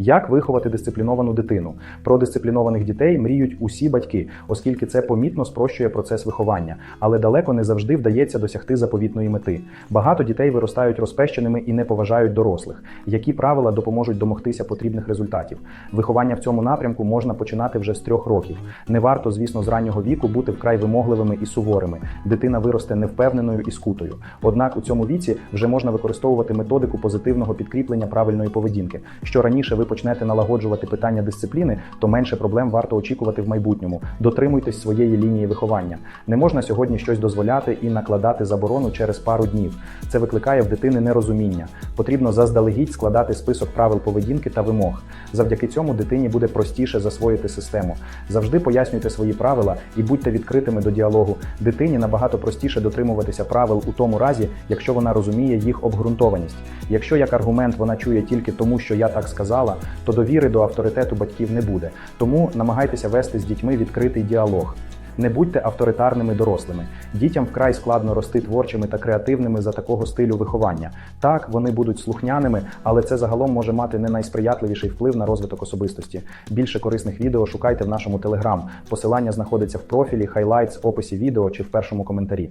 Як виховати дисципліновану дитину? Про дисциплінованих дітей мріють усі батьки, оскільки це помітно спрощує процес виховання, але далеко не завжди вдається досягти заповітної мети. Багато дітей виростають розпещеними і не поважають дорослих. Які правила допоможуть домогтися потрібних результатів? Виховання в цьому напрямку можна починати вже з трьох років. Не варто, звісно, з раннього віку бути вкрай вимогливими і суворими. Дитина виросте невпевненою і скутою. Однак у цьому віці вже можна використовувати методику позитивного підкріплення правильної поведінки. Що раніше ви почнете налагоджувати питання дисципліни, то менше проблем варто очікувати в майбутньому. Дотримуйтесь своєї лінії виховання. Не можна сьогодні щось дозволяти і накладати заборону через пару днів. Це викликає в дитини нерозуміння. Потрібно заздалегідь складати список правил поведінки та вимог. Завдяки цьому дитині буде простіше засвоїти систему. Завжди пояснюйте свої правила і будьте відкритими до діалогу. Дитині набагато простіше дотримуватися правил у тому разі, якщо вона розуміє їх обґрунтованість. Якщо як аргумент вона чує тільки тому, що я так сказала, то довіри до авторитету батьків не буде. Тому намагайтеся вести з дітьми відкритий діалог. Не будьте авторитарними дорослими. Дітям вкрай складно рости творчими та креативними за такого стилю виховання. Так, вони будуть слухняними, але це загалом може мати не найсприятливіший вплив на розвиток особистості. Більше корисних відео шукайте в нашому телеграм. Посилання знаходиться в профілі, хайлайтс, описі відео чи в першому коментарі.